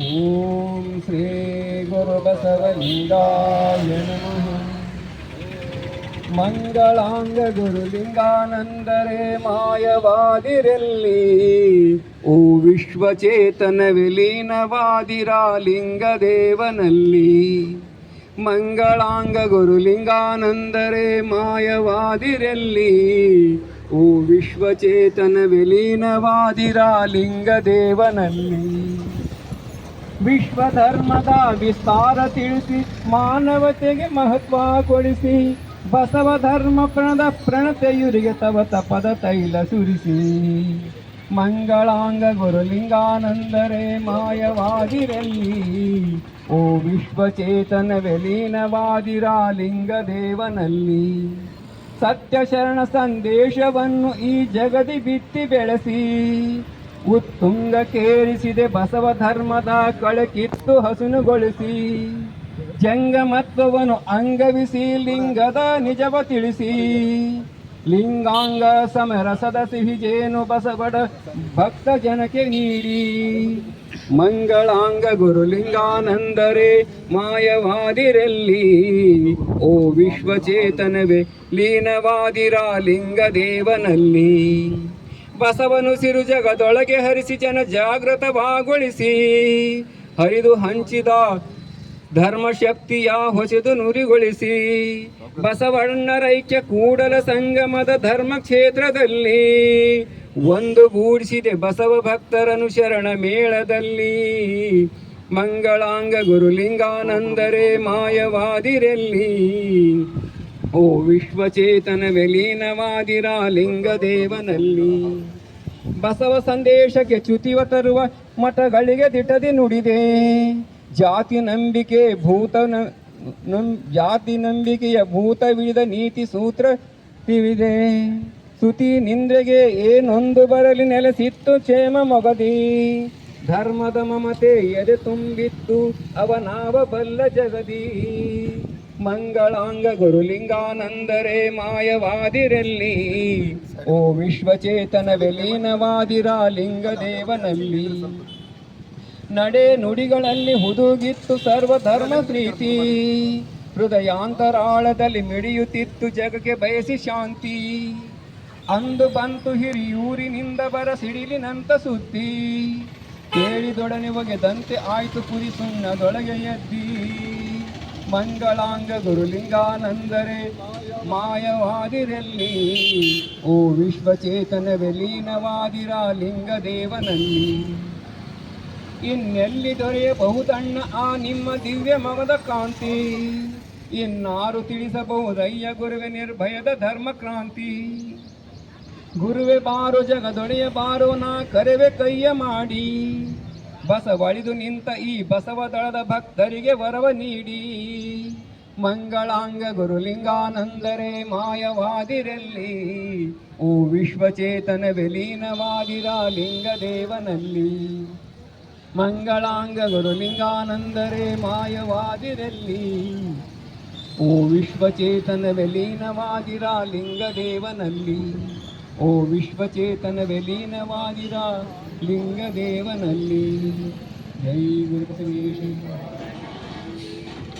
ಓಂ ಶ್ರೀ ಗುರು ಬಸವಲಿಂಗಾಯ ನಮಃ. ಮಂಗಳಾಂಗ ಗುರುಲಿಂಗಾನಂದರೆ ಮಾಯವಾದಿರಲ್ಲಿ? ಓ ವಿಶ್ವಚೇತನ ವಿಲೀನವಾದಿರಾಲಿಂಗ ದೇವನಲ್ಲಿ ಮಂಗಳಾಂಗ ಗುರುಲಿಂಗಾನಂದರೆ ಮಾಯವಾದಿರಲ್ಲಿ? ಓ ವಿಶ್ವಚೇತನ ವಿಲೀನವಾದಿರಾಲಿಂಗ ಲಿಂಗದೇವನಲ್ಲಿ ವಿಶ್ವಧರ್ಮದ ವಿಸ್ತಾರ ತಿಳಿಸಿ, ಮಾನವತೆಗೆ ಮಹತ್ವ ಕೊಡಿಸಿ, ಬಸವ ಧರ್ಮ ಪ್ರಣದ ಪ್ರಣತೆಯುರಿಗೆ ತವ ತಪದ ತೈಲ ಸುರಿಸಿ. ಮಂಗಳಾಂಗ ಗುರುಲಿಂಗಾನಂದರೆ ಮಾಯವಾಗಿರಲಿ ಓ ವಿಶ್ವಚೇತನ ವಿಲೀನವಾದಿರ ಲಿಂಗದೇವನಲ್ಲಿ. ಸತ್ಯ ಶರಣ ಸಂದೇಶವನ್ನು ಈ ಜಗದಿ ಬಿತ್ತಿ ಬೆಳೆಸಿ ಉತ್ತುಂಗಕ್ಕೇರಿಸಿದೆ ಬಸವ ಧರ್ಮದ ಕಳಕಿತ್ತು ಹಸುನುಗೊಳಿಸಿ. ಜಂಗಮತ್ವವನ್ನು ಅಂಗವಿಸಿ, ಲಿಂಗದ ನಿಜವ ತಿಳಿಸಿ. ಲಿಂಗಾಂಗ ಸಮರಸದ ಸಿಹಿಜೇನು ಬಸವಡ ಭಕ್ತ ಜನಕ್ಕೆ ನೀಡಿ. ಮಂಗಳಾಂಗ ಗುರುಲಿಂಗಾನಂದರೆ ಮಾಯವಾದಿರಲ್ಲಿ. ಓ ವಿಶ್ವಚೇತನವೇ, ಲೀನವಾದಿರ ಲಿಂಗದೇವನಲ್ಲಿ. ಬಸವನು ಸಿರು ಜಗದೊಳಗೆ ಹರಿಸಿ ಜನ ಜಾಗೃತವಾಗೊಳಿಸಿ, ಹರಿದು ಹಂಚಿದ ಧರ್ಮಶಕ್ತಿಯ ಹೊಸೆದು ನುರಿಗೊಳಿಸಿ. ಬಸವಣ್ಣರೈಕ್ಯ ಕೂಡಲ ಸಂಗಮದ ಧರ್ಮ ಕ್ಷೇತ್ರದಲ್ಲಿ, ಒಂದು ಗೂಡಿಸಿದೆ ಬಸವ ಭಕ್ತರನು ಶರಣ ಮೇಳದಲ್ಲಿ. ಮಂಗಳಾಂಗ ಗುರುಲಿಂಗಾನಂದರೆ ಮಾಯವಾದಿರೆಲ್ಲಿ ಓ ವಿಶ್ವಚೇತನ ವಿಲೀನವಾದಿರ ಲಿಂಗದೇವನಲ್ಲಿ. ಬಸವ ಸಂದೇಶಕ್ಕೆ ಚ್ಯುತಿವ ತರುವ ಮಠಗಳಿಗೆ ದಿಟದಿ ನುಡಿದೆ. ಜಾತಿ ನಂಬಿಕೆ ಭೂತ ಜಾತಿ ನಂಬಿಕೆಯ ಭೂತವಿಳಿದ ನೀತಿ ಸೂತ್ರ ತಿವಿದೆ ಸುತಿ ನಿಂದ್ರೆಗೆ ಏನೊಂದು ಬರಲಿ ನೆಲೆಸಿತ್ತು ಕ್ಷೇಮ ಮೊಗದಿ. ಧರ್ಮದ ಮಮತೆ ಎದೆ ತುಂಬಿತ್ತು, ಅವನಾವ ಬಲ್ಲ ಜಗದಿ. ಮಂಗಳಾಂಗ ಗುರುಲಿಂಗಾನಂದರೆ ಮಾಯವಾದಿರಲ್ಲಿ. ಓ ವಿಶ್ವಚೇತನ ವಿಲೀನವಾದಿರ ಲಿಂಗದೇವನಲ್ಲಿ. ನಡೆ ನುಡಿಗಳಲ್ಲಿ ಹುದುಗಿತ್ತು ಸರ್ವಧರ್ಮ ಪ್ರೀತಿ. ಹೃದಯಾಂತರಾಳದಲ್ಲಿ ಮಿಡಿಯುತ್ತಿತ್ತು ಜಗಕ್ಕೆ ಬಯಸಿ ಶಾಂತಿ. ಅಂದು ಬಂತು ಹಿರಿಯೂರಿನಿಂದ ಬರ ಸಿಡಿಲಿನಂತ ಸುದ್ದಿ. ಕೇಳಿದೊಡನೆ ಒಗೆದಂತೆ ಆಯ್ತು ಕುರಿ ಸುಣ್ಣದೊಳಗೆ ಎದ್ದಿ. ಮಂಗಳಾಂಗ ಗುರುಲಿಂಗಾನಂದರೆ ಮಾಯವಾದಿರಲ್ಲಿ, ಓ ವಿಶ್ವಚೇತನ ವಿಲೀನವಾದಿರ ಲಿಂಗದೇವನಲ್ಲಿ ಇನ್ನೆಲ್ಲಿ ದೊರೆಯಬಹುದಣ್ಣ ಆ ನಿಮ್ಮ ದಿವ್ಯ ಮಗದ ಕಾಂತಿ? ಇನ್ನಾರು ತಿಳಿಸಬಹುದಯ್ಯ ಗುರುವೆ ನಿರ್ಭಯದ ಧರ್ಮ ಕ್ರಾಂತಿ ಗುರುವೆ ಬಾರು ಜಗದೊಡೆಯ ಬಾರೋ ನಾ ಕರೆವೆ ಕೈಯ ಮಾಡಿ. ಬಸವಳಿದು ನಿಂತ ಈ ಬಸವ ದಳದ ಭಕ್ತರಿಗೆ ವರವ ನೀಡಿ. ಮಂಗಳಾಂಗ ಗುರುಲಿಂಗಾನಂದರೆ ಮಾಯವಾದಿರಲ್ಲಿ ಓ ವಿಶ್ವಚೇತನ ವಿಲೀನವಾದಿರ ಲಿಂಗದೇವನಲ್ಲಿ. ಮಂಗಳಾಂಗ ಗುರುಲಿಂಗಾನಂದರೆ ಮಾಯವಾದಿರಲ್ಲಿ ಓ ವಿಶ್ವಚೇತನ ವಿಲೀನವಾದಿರ ಲಿಂಗದೇವನಲ್ಲಿ. ಓ ವಿಶ್ವಚೇತನ ವಿಲೀನವಾದಿರ ಲಿಂಗದೇವನಲ್ಲಿ. ಜೈ ಗುರುಪತಿ ಬಸವೇಶ್ವರ